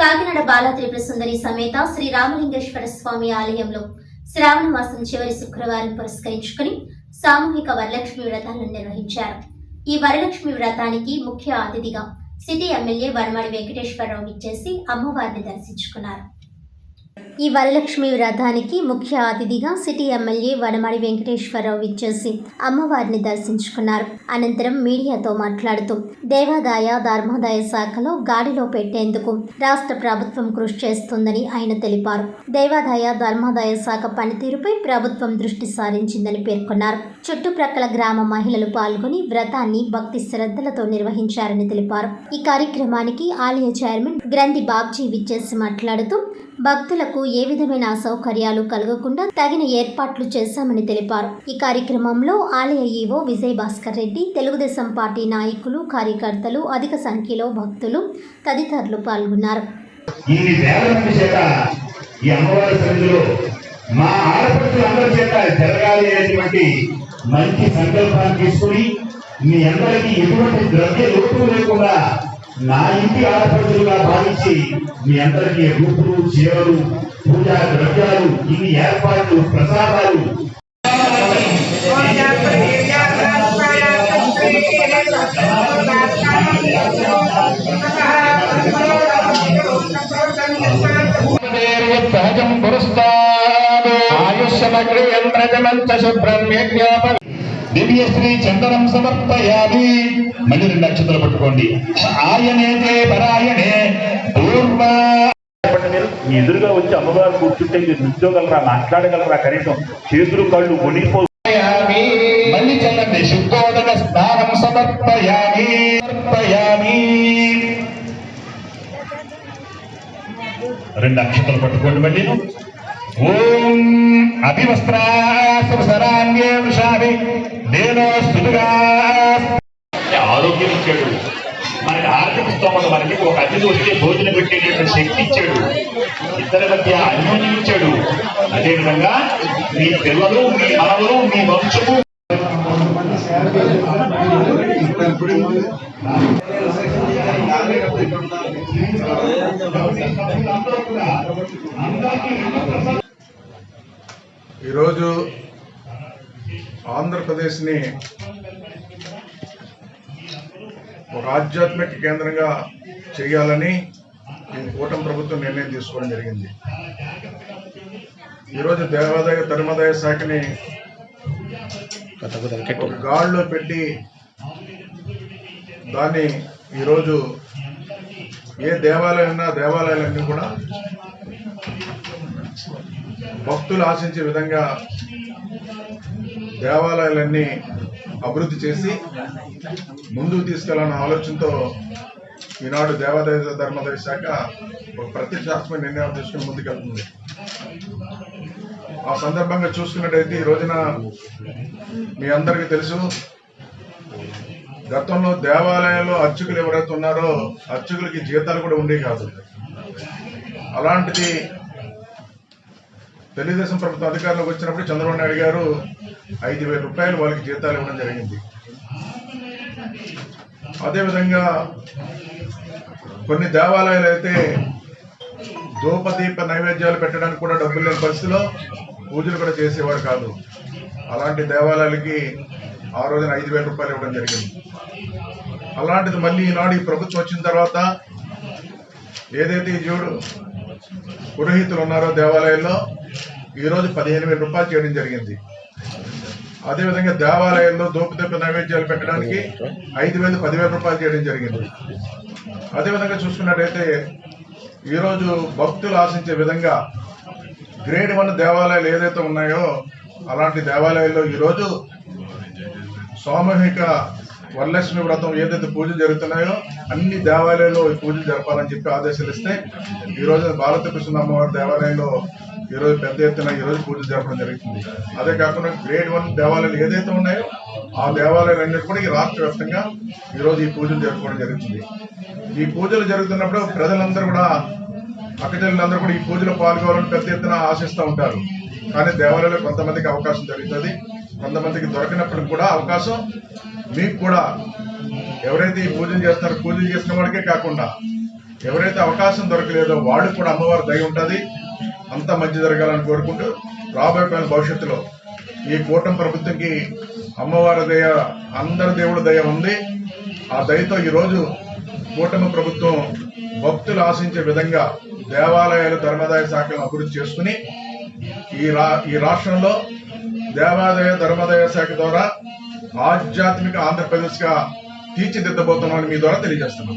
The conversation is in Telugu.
కాకినాడ బాల త్రిపుర సుందరి సమేత శ్రీ రామలింగేశ్వర స్వామి ఆలయంలో శ్రావణ మాసం చివరి శుక్రవారం పురస్కరించుకుని సామూహిక వరలక్ష్మి వ్రతాలను నిర్వహించారు. ఈ వరలక్ష్మి వ్రతానికి ముఖ్య అతిథిగా సిటీ ఎమ్మెల్యే వర్మడి వెంకటేశ్వరరావు ఇచ్చేసి అమ్మవారిని దర్శించుకున్నారు. ఈ వరలక్ష్మి వ్రతానికి ముఖ్య అతిథిగా సిటీ ఎమ్మెల్యే వనమడి వెంకటేశ్వరరావు ఇచ్చేసి అమ్మవారిని దర్శించుకున్నారు. అనంతరం మీడియాతో మాట్లాడుతూ దేవాదాయ ధర్మాదాయ శాఖలో గాడిలో పెట్టేందుకు రాష్ట్ర ప్రభుత్వం కృషి చేస్తుందని ఆయన తెలిపారు. దేవాదాయ ధర్మాదాయ శాఖ పనితీరుపై ప్రభుత్వం దృష్టి సారించిందని పేర్కొన్నారు. చుట్టుప్రక్కల గ్రామ మహిళలు పాల్గొని వ్రతాన్ని భక్తి శ్రద్ధలతో నిర్వహించారని తెలిపారు. ఈ కార్యక్రమానికి ఆలయ చైర్మన్ గ్రంథి బాబ్జీ విచ్చేసి మాట్లాడుతూ భక్తులకు ఏ విధమైన అసౌకర్యాలు కలగకుండా తగిన ఏర్పాట్లు చేశామని తెలిపారు. ఈ కార్యక్రమంలో ఆలయ ఈవో విజయ్ భాస్కర్ రెడ్డి తెలుగుదేశం పార్టీ నాయకులు కార్యకర్తలు అధిక సంఖ్యలో భక్తులు తదితరులు పాల్గొన్నారు. మా ఆడపడుచులందరి చేత జరగాలి అనేటువంటి మంచి సంకల్పాన్ని తీసుకుని మీ అందరికీ ఎటువంటి ద్రవ్య లోటు లేకుండా నా ఇంటి ఆడపడుచులుగా భావించి మీ అందరికీ రూపులు చీరలు పూజా ద్రవ్యాలు ఇన్ని ఏర్పాట్లు ప్రసాదాలు. సహజం పురస్తాదు ఆయుష్యమగ్రయంత్రజమంచ శుభ్రం యజ్ఞాప దివ్య శ్రీ చందనం సమర్పయామి. మళ్ళీ రెండు నక్షత్రాలు పట్టుకోండి. ఆయనేతే పరాయణే. పూర్వ. మీరు మీ ఎదురుగా వచ్చి అమ్మవారు కూర్చుంటే మీరు నిల్చోగలరా మాట్లాడగలరా కనీసం? చేతులు కళ్ళు వణిపో సమర్పయామి. మళ్ళీ చల్లండి. శుద్ధోదక స్నానం సమర్పయామి. సమర్పయామి. రెండు అక్షతలు పట్టుకోండి మళ్ళీ ఓం అభివస్త్రాసరాన్యే వృషాభి దేనో స్థుతిగా ఆరోగ్యం ఇచ్చాడు. మనకి ఆర్థిక స్తోమత మనకి ఒక అతిథి వస్తే భోజనం పెట్టేటటువంటి శక్తి ఇచ్చాడు. ఇద్దరి మధ్య అన్యోన్యం ఇచ్చాడు. అదేవిధంగా మీ పిల్లలు మీ మనవలు మీ వంశము. ఈరోజు ఆంధ్రప్రదేశ్ని ఒక ఆధ్యాత్మిక కేంద్రంగా చేయాలని ఈ కూటమి ప్రభుత్వం నిర్ణయం తీసుకోవడం జరిగింది. ఈరోజు దేవాదాయ ధర్మాదాయ శాఖని ఒక గాడిలో పెట్టి దాన్ని ఈరోజు ఏ దేవాలయం ఉన్నా దేవాలయాలన్నీ కూడా భక్తులు ఆశించే విధంగా దేవాలయాలన్నీ అభివృద్ధి చేసి ముందుకు తీసుకెళ్ళాలన్న ఆలోచనతో ఈనాడు దేవాదాయ ధర్మాదాయ శాఖ ఒక ప్రత్యక్షాత్మక నిర్ణయాలు తీసుకుని ముందుకెళ్తుంది. ఆ సందర్భంగా చూసుకున్నట్టయితే ఈ రోజున మీ అందరికీ తెలుసు గతంలో దేవాలయాల్లో అర్చకులు ఎవరైతే ఉన్నారో అర్చకులకి జీతాలు కూడా ఉండేవి కాదు. అలాంటిది తెలుగుదేశం ప్రభుత్వం అధికారంలోకి వచ్చినప్పుడు చంద్రబాబు నాయుడు గారు ఐదు వేల రూపాయలు వాళ్ళకి జీతాలు ఇవ్వడం జరిగింది. అదేవిధంగా కొన్ని దేవాలయాలు అయితే ధూపదీప నైవేద్యాలు పెట్టడానికి కూడా డబ్బులు లేని పరిస్థితిలో పూజలు కూడా చేసేవారు కాదు. అలాంటి దేవాలయాలకి ఆ రోజున ఐదు వేల రూపాయలు ఇవ్వడం జరిగింది. అలాంటిది మళ్ళీ ఈనాడు ఈ ప్రభుత్వం వచ్చిన తర్వాత ఏదైతే ఈ జీవుడు పురోహితులు ఉన్నారో దేవాలయంలో ఈరోజు పదిహేను వేల రూపాయలు చేయడం జరిగింది. అదేవిధంగా దేవాలయంలో దోపిదోపి నైవేద్యాలు పెట్టడానికి ఐదు వేలు పదివేల రూపాయలు చేయడం జరిగింది. అదేవిధంగా చూసుకున్నట్టయితే ఈరోజు భక్తులు ఆశించే విధంగా గ్రేడ్ వన్ దేవాలయాలు ఏదైతే ఉన్నాయో అలాంటి దేవాలయాల్లో ఈరోజు సామూహిక వరలక్ష్మి వ్రతం ఏదైతే పూజలు జరుగుతున్నాయో అన్ని దేవాలయాల్లో ఈ పూజలు జరపాలని చెప్పి ఆదేశాలు ఇస్తే ఈ రోజు భారత కృష్ణ అమ్మవారి దేవాలయంలో ఈరోజు పెద్ద ఎత్తున ఈరోజు పూజలు జరపడం జరుగుతుంది. అదే కాకుండా గ్రేడ్ వన్ దేవాలయాలు ఏదైతే ఉన్నాయో ఆ దేవాలయాలన్నిటి కూడా ఈ రాష్ట్ర వ్యాప్తంగా ఈ ఈ పూజలు జరుపుకోవడం జరుగుతుంది. ఈ పూజలు జరుగుతున్నప్పుడు ప్రజలందరూ కూడా అక్కచెల్లెలందరూ కూడా ఈ పూజలో పాల్గొనాలని పెద్ద ఎత్తున ఆశిస్తూ ఉంటారు. కానీ దేవాలయంలో కొంతమందికి అవకాశం జరుగుతుంది కొంతమందికి దొరికినప్పటికి కూడా అవకాశం మీకు కూడా ఎవరైతే ఈ పూజలు చేస్తారో పూజలు చేసిన వాడికే కాకుండా ఎవరైతే అవకాశం దొరకలేదో వాళ్ళు కూడా అమ్మవారి దయ ఉంటుంది. అంత మంచి జరగాలని కోరుకుంటూ రాబోయే కాలం భవిష్యత్తులో ఈ కూటమి ప్రభుత్వంకి అమ్మవారి దయ అందరి దేవుడి దయ ఉంది. ఆ దయతో ఈరోజు కూటమి ప్రభుత్వం భక్తులు ఆశించే విధంగా దేవాలయాలు ధర్మాదాయ శాఖలను అభివృద్ధి చేసుకుని ఈ రా ఈ రాష్ట్రంలో దేవాదాయ ధర్మాదాయ శాఖ ద్వారా ఆధ్యాత్మిక ఆంధ్రప్రదేశ్గా తీర్చిదిద్దబోతున్నామని మీ ద్వారా తెలియజేస్తున్నాం.